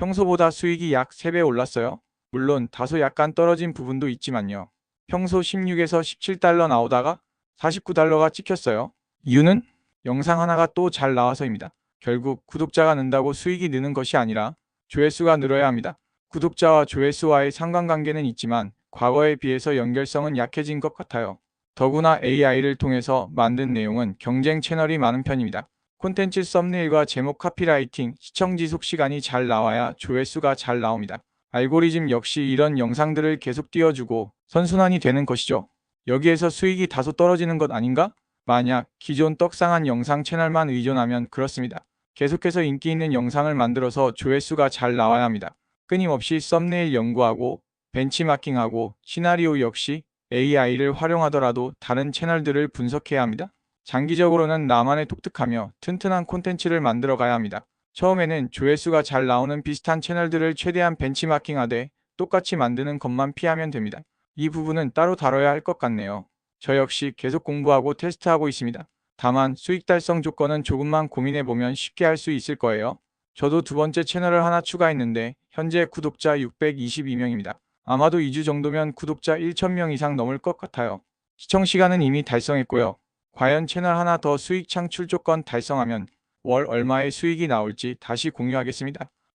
평소보다 수익이 약 3배 올랐어요. 물론 다소 약간 떨어진 부분도 있지만요. 평소 16에서 17달러 나오다가 49달러가 찍혔어요. 이유는 영상 하나가 또 잘 나와서입니다. 결국 구독자가 는다고 수익이 느는 것이 아니라 조회수가 늘어야 합니다. 구독자와 조회수와의 상관관계는 있지만 과거에 비해서 연결성은 약해진 것 같아요. 더구나 AI를 통해서 만든 내용은 경쟁 채널이 많은 편입니다. 콘텐츠 썸네일과 제목 카피라이팅, 시청 지속 시간이 잘 나와야 조회수가 잘 나옵니다. 알고리즘 역시 이런 영상들을 계속 띄워주고 선순환이 되는 것이죠. 여기에서 수익이 다소 떨어지는 것 아닌가? 만약 기존 떡상한 영상 채널만 의존하면 그렇습니다. 계속해서 인기 있는 영상을 만들어서 조회수가 잘 나와야 합니다. 끊임없이 썸네일 연구하고 벤치마킹하고 시나리오 역시 AI를 활용하더라도 다른 채널들을 분석해야 합니다. 장기적으로는 나만의 독특하며 튼튼한 콘텐츠를 만들어 가야 합니다. 처음에는 조회수가 잘 나오는 비슷한 채널들을 최대한 벤치마킹하되 똑같이 만드는 것만 피하면 됩니다. 이 부분은 따로 다뤄야 할 것 같네요. 저 역시 계속 공부하고 테스트하고 있습니다. 다만 수익 달성 조건은 조금만 고민해 보면 쉽게 할 수 있을 거예요. 저도 두 번째 채널을 하나 추가했는데 현재 구독자 622명입니다. 아마도 2주 정도면 구독자 1,000명 이상 넘을 것 같아요. 시청 시간은 이미 달성했고요. 과연 채널 하나 더 수익 창출 조건 달성하면 월 얼마의 수익이 나올지 다시 공유하겠습니다.